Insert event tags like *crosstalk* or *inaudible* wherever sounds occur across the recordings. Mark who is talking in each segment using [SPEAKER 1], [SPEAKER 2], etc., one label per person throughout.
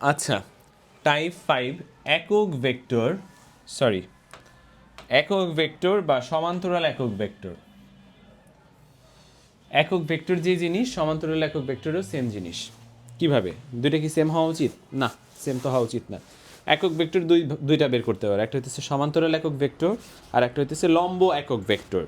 [SPEAKER 1] আচ্ছা type five একক vector sorry একক ভেক্টর বা সমান্তরাল একক ভেক্টর একক ভেক্টর যে জিনিস, সমান্তরাল একক ভেক্টরও সেম জিনিস। কীভাবে? দুইটা কি সেম হওয়া উচিত? না সেম তো হওয়া উচিত না। একক ভেক্টর দুই, দুইটা বের করতে পারো একটা হচ্ছে সমান্তরাল একক ভেক্টর আর একটা হচ্ছে লম্ব একক ভেক্টর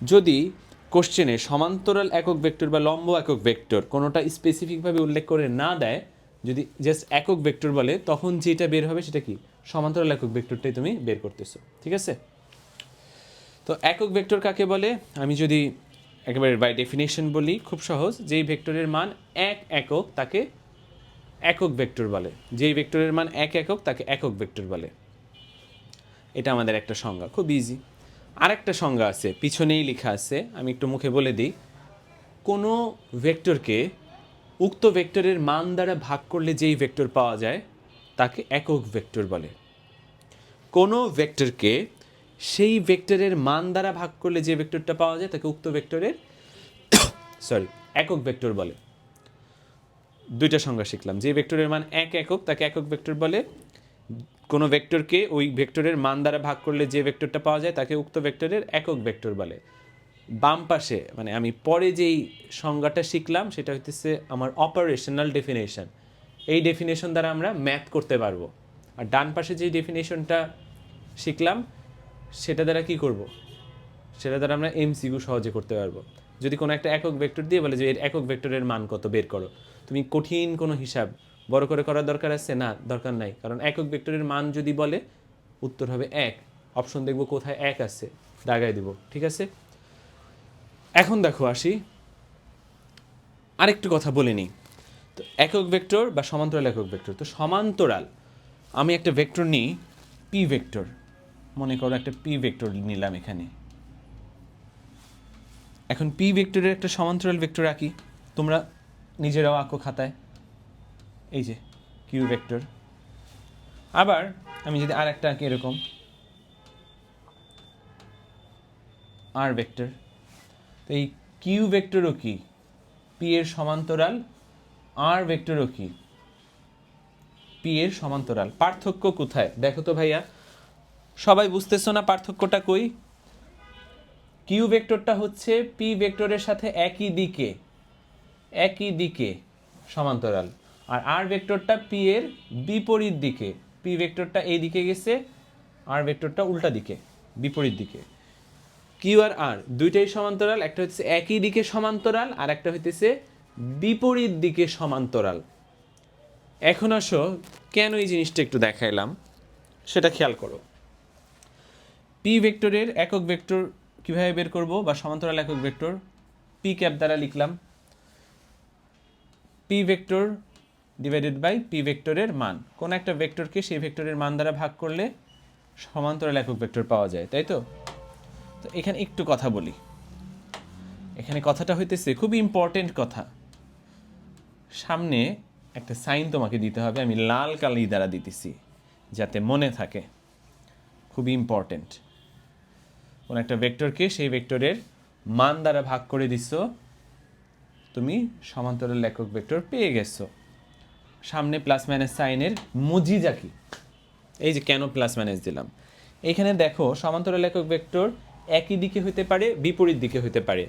[SPEAKER 1] যদি কোশ্চেনে সমান্তরাল একক ভেক্টর বা লম্ব একক ভেক্টর কোনোটা স্পেসিফিকভাবে উল্লেখ করে না দেয় যদি জাস্ট একক ভেক্টর বলে, তখন যেটা বের হবে সেটা কি? সমান্তরাল একক ভেক্টরটাই তুমি বের করতেছো, ঠিক আছে? তো একক ভেক্টর কাকে বলে? আমি যদি একেবারে বাই ডেফিনেশন বলি, খুব সহজ, যেই ভেক্টরের মান এক একক তাকে একক ভেক্টর বলে। যেই ভেক্টরের মান এক একক তাকে একক ভেক্টর বলে। এটা আমাদের একটা সংজ্ঞা, খুব ইজি আরেকটা সংজ্ঞা আছে, পিছনেই লেখা আছে, আমি একটু মুখে বলে দিই। কোনো ভেক্টরকে উক্ত ভেক্টরের মান দ্বারা ভাগ করলে যেই ভেক্টর পাওয়া যায়, তাকে একক ভেক্টর বলে। কোনো ভেক্টরকে সেই ভেক্টরের মান দ্বারা ভাগ করলে যে ভেক্টরটা পাওয়া যায়, তাকে উক্ত ভেক্টরের *coughs* সরি একক ভেক্টর বলে। দুইটা সংজ্ঞা শিখলাম। যে ভেক্টরের মান এক একক, তাকে একক ভেক্টর বলে। কোনো ভেক্টরকে ওই ভেক্টরের মান দ্বারা ভাগ করলে যে ভেক্টরটা পাওয়া যায়, তাকে উক্ত ভেক্টরের একক ভেক্টর বলে। বাম পাশে মানে আমি পরে যেই সংজ্ঞাটা শিখলাম, সেটা হইতেছে আমার অপারেশনাল ডেফিনেশন এই ডেফিনেশন দ্বারা আমরা ম্যাথ করতে পারব। আর ডান পাশে যেই ডেফিনেশনটা শিখলাম, সেটা দ্বারা কি করব? সেটা দ্বারা আমরা এমসিকিউ সহজে করতে পারব। যদি কোনো একটা একক ভেক্টর দিয়ে বলে যে এর একক ভেক্টরের মান কত, বের করো। তুমি কঠিন কোনো হিসাব, বড় করে করার দরকার আছে? না, দরকার নাই। কারণ একক ভেক্টরের মান যদি বলে, উত্তর হবে এক। অপশন দেখব কোথায় এক আছে, দাগায় দিব। ঠিক আছে? এখন দেখো আসি। আরেকটু কথা বলে নিই। তো একক ভেক্টর বা সমান্তরাল একক ভেক্টর। তো সমান্তরাল, আমি একটা ভেক্টর নিই পি ভেক্টর। মনে করো একটা পি ভেক্টর নিলাম এখানে। এখন পি ভেক্টরের একটা সমান্তরাল ভেক্টর আঁকি। তোমরা নিজেরাও আঁকো খাতায়। এই যে কিউ ভেক্টর। আবার আমি যদি আর একটা আঁকি এরকম। আর ভেক্টর। তো এই কিউ ভেক্টরও কি? পি এর সমান্তরাল আর ভেক্টরও কি? পি এর সমান্তরাল। পার্থক্য কোথায়? দেখো তো ভাইয়া। সবাই বুঝতেছো না পার্থক্যটা কই? কিউ ভেক্টরটা হচ্ছে পি ভেক্টরের সাথে একই দিকে একই দিকে সমান্তরাল। আর আর ভেক্টরটা পি এর বিপরীত দিকে। পি ভেক্টরটা এই দিকে গেছে আর ভেক্টরটা উল্টা দিকে, বিপরীত দিকে। কিউ আর আর, দুইটাই সমান্তরাল, একটা হচ্ছে একই দিকে সমান্তরাল, আর একটা হইতেছে বিপরীত দিকে সমান্তরাল। এখন আসো, কেন এই জিনিসটা একটু দেখাইলাম, সেটা খেয়াল করো। পি ভেক্টরের একক ভেক্টর কীভাবে বের করব, বা সমান্তরাল একক ভেক্টর পি ক্যাপ দ্বারা লিখলাম। P vector divided by P ভেক্টরের মান। কোন একটা ভেক্টরকে সেই ভেক্টরের মান দ্বারা ভাগ করলে সমান্তরাল একক ভেক্টর পাওয়া যায়, তাই তো? তো এখানে একটু কথা বলি। এখানে কথাটা হইতেছে খুবই ইম্পর্টেন্ট কথা। সামনে একটা সাইন তোমাকে দিতে হবে, আমি লাল কালি দ্বারা দিতেছি, যাতে মনে থাকে। খুবই ইম্পর্টেন্ট কোনো একটা ভেক্টরকে সেই ভেক্টরের মান দ্বারা ভাগ করে দিচ্ছ তুমি সমান্তরাল লেখক ভেক্টর পেয়ে গেছো। সামনে প্লাস মাইনাস সাইনের মজিজা কি? এই যে কেন প্লাস মাইনাস দিলাম? এখানে দেখো সমান্তরাল লেখক ভেক্টর একই দিকে হতে পারে, বিপরীত দিকে হতে পারে।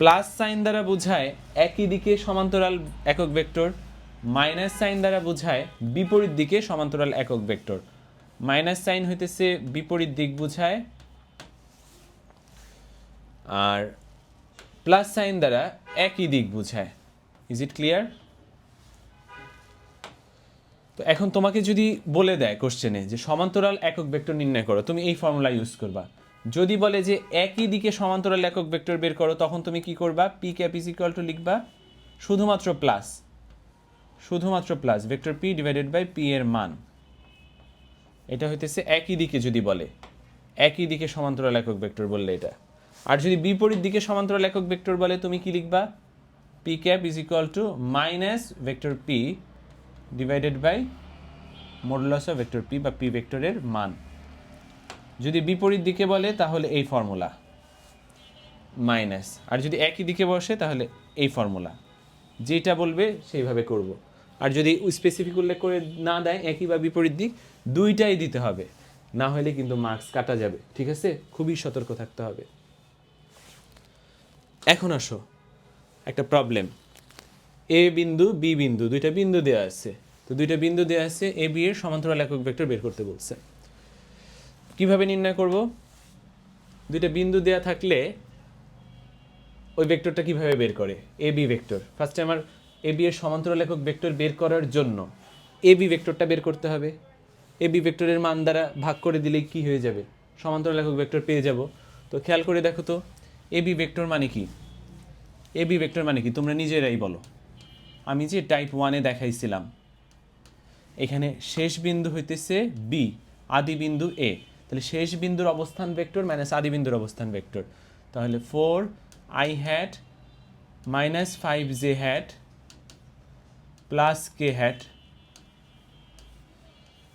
[SPEAKER 1] প্লাস সাইন দ্বারা বোঝায় একই দিকে সমান্তরাল একক ভেক্টর, মাইনাস সাইন দ্বারা বোঝায় বিপরীত দিকে সমান্তরাল একক ভেক্টর। মাইনাস সাইন হইতেছে বিপরীত দিক বোঝায়, আর প্লাস সাইন দ্বারা একই দিক বোঝায়। ইজ ইট ক্লিয়ার তো এখন তোমাকে যদি বলে দেয় কোশ্চেনে যে সমান্তরাল একক ভেক্টর নির্ণয় করো, তুমি এই ফর্মুলা ইউজ করবা। যদি বলে যে একই দিকে সমান্তরাল একক ভেক্টর বের করো, তখন তুমি কি করবা? P cap is equal to লিখবা শুধুমাত্র প্লাস শুধুমাত্র plus vector P divided by P এর মান। এটা হইতেছে একই দিকে যদি বলে, একই দিকে সমান্তরাল একক ভেক্টর বললে এটা। আর যদি বিপরীত দিকে সমান্তরাল একক ভেক্টর বলে, তুমি কি লিখবা? P cap is equal to minus vector P divided by modulus of vector P বা পি ভেক্টরের মান। যদি বিপরীত দিকে বলে, তাহলে এই ফর্মুলা। মাইনাস। আর যদি একই দিকে বসে, তাহলে এই ফর্মুলা। যেটা বলবে, সেইভাবে করব। আর যদি স্পেসিফিক উল্লেখ করে না দেয়, একই বা বিপরীত দিক, দুইটাই দিতে হবে। না হলে কিন্তু মার্কস কাটা যাবে। ঠিক আছে? খুবই সতর্ক থাকতে হবে। এখন আসো। একটা প্রবলেম এ বিন্দু, বি বিন্দু, দুইটা বিন্দু দেওয়া আছে। তো দুইটা বিন্দু দেওয়া আছে, এ, বি এর সমান্তরাল একক ভেক্টর বের করতে বলছে। কীভাবে নির্ণয় করব? দুইটা বিন্দু দেয়া থাকলে ওই ভেক্টরটা কীভাবে বের করে? A B vector. ফার্স্টে আমার এ বি এর সমান্তরাল একক ভেক্টর বের করার জন্য এ বি ভেক্টরটা বের করতে হবে। এ বি ভেক্টরের মান দ্বারা ভাগ করে দিলেই কি হয়ে যাবে? সমান্তরাল একক ভেক্টর পেয়ে যাব। তো খেয়াল করে দেখো তো এ বি ভেক্টর মানে কি? এ বি ভেক্টর মানে কি? তোমরা নিজেরাই বলো। আমি যে টাইপ ওয়ানে দেখাইছিলাম, এখানে শেষ বিন্দু হইতেছে বি আদি বিন্দু এ তাহলে শেষ বিন্দুর অবস্থান ভেক্টর মাইনাস আদি বিন্দুর অবস্থান ভেক্টর তাহলে four i hat minus five j hat plus k hat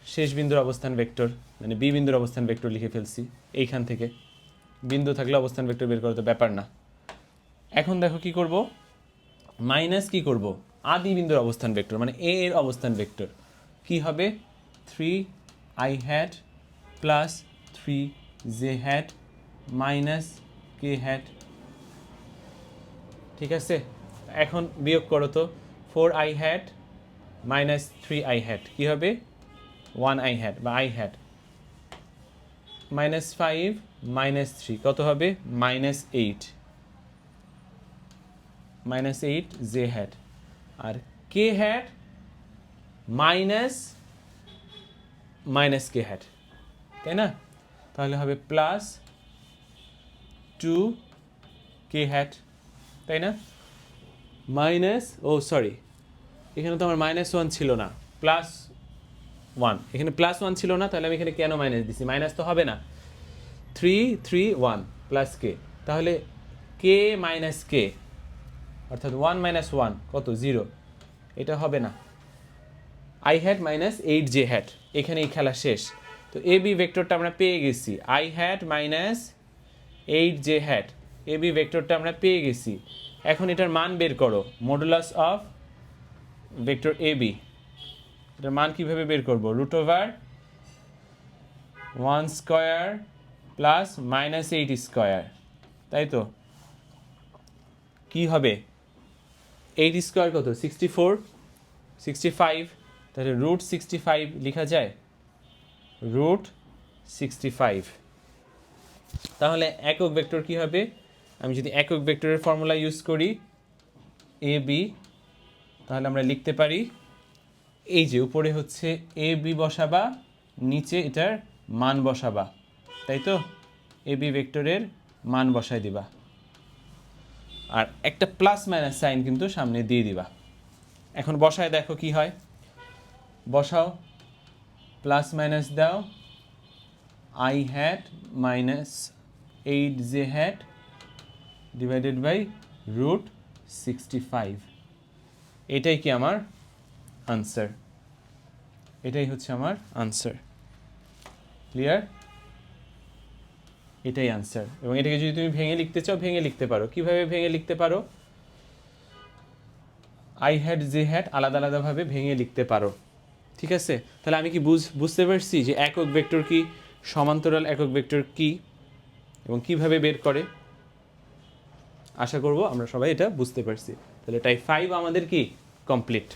[SPEAKER 1] শেষ বিন্দুর অবস্থান ভেক্টর মানে বি বিন্দুর অবস্থান ভেক্টর লিখে ফেলছি এইখান থেকে। বিন্দু থাকলে অবস্থান ভেক্টর বের করা তো ব্যাপার না। এখন দেখো কি করব? মাইনাস কি করব? আদি বিন্দুর অবস্থান ভেক্টর মানে এ এর অবস্থান ভেক্টর কি হবে? Three i hat plus three j hat minus k hat ঠিক আছে? এখন বিয়োগ করো তো। Four i hat minus three i hat কী হবে? ওয়ান আই হ্যাট বা i hat minus five minus three কত হবে? Minus eight minus eight j hat আর k hat minus minus k hat তাই না? তাহলে হবে প্লাস টু কে হ্যাট তাই না? মাইনাস ও সরি এখানে তো আমার মাইনাস ওয়ান ছিল না। প্লাস ওয়ান এখানে প্লাস ওয়ান ছিল না, তাহলে আমি এখানে কেন মাইনাস দিছি? মাইনাস তো হবে না। Three three one plus k তাহলে কে মাইনাস কে অর্থাৎ ওয়ান মাইনাস ওয়ান কত? জিরো এটা হবে না। I hat minus eight j hat এখানে এই খেলা শেষ। তো এ বি ভেক্টরটা আমরা পেয়ে গেছি। I hat minus eight j hat A B ভেক্টরটা আমরা পেয়ে গেছি। এখন এটার মান বের করো। Modulus of vector A B এটার মান কীভাবে বের করব? Root over one square plus minus eight square তাই তো? কি হবে? এইট স্কোয়ার কত? সিক্সটি ফোর সিক্সটি ফাইভ তাহলে রুট সিক্সটি ফাইভ লেখা যায়? রুট সিক্সটি ফাইভ তাহলে একক ভেক্টর কি হবে? আমি যদি একক ভেক্টরের ফর্মুলা ইউজ করি এ বি তাহলে আমরা লিখতে পারি, এই যে উপরে হচ্ছে এ বি বসাবা, নিচে এটার মান বসাবা। তাই তো? এ বি ভেক্টরের মান বসায় দিবা। আর একটা প্লাস মাইনাস সাইন কিন্তু সামনে দিয়ে দিবা। এখন বসায় দেখো কি হয়? বসাও। প্লাস মাইনাস দাও। I hat minus eight j hat divided by root sixty five এটাই কি আমার আনসার এটাই হচ্ছে আমার আনসার ক্লিয়ার এটাই আনসার এবং এটাকে যদি তুমি ভেঙে লিখতে চাও, ভেঙে লিখতে পারো। কীভাবে ভেঙে লিখতে পারো? আই হ্যাড জে হ্যাড আলাদা আলাদাভাবে ভেঙে লিখতে পারো। ঠিক আছে? তাহলে আমি কি বুঝ বুঝতে পারছি যে একক ভেক্টর কি সমান্তরাল একক ভেক্টর কি এবং কীভাবে বের করে? আশা করব আমরা সবাই এটা বুঝতে পারছি। তাহলে টাইপ ফাইভ আমাদের কি? কমপ্লিট